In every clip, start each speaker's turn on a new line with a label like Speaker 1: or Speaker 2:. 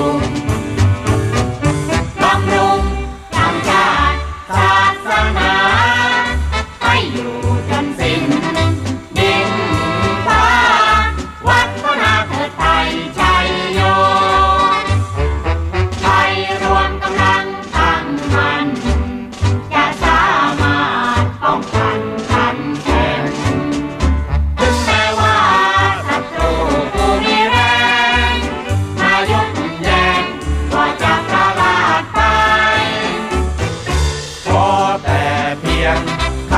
Speaker 1: home.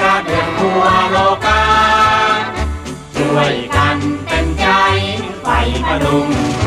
Speaker 1: กระเดืองทั่วโลกาช่วยกันเป็นใจไฟประดุง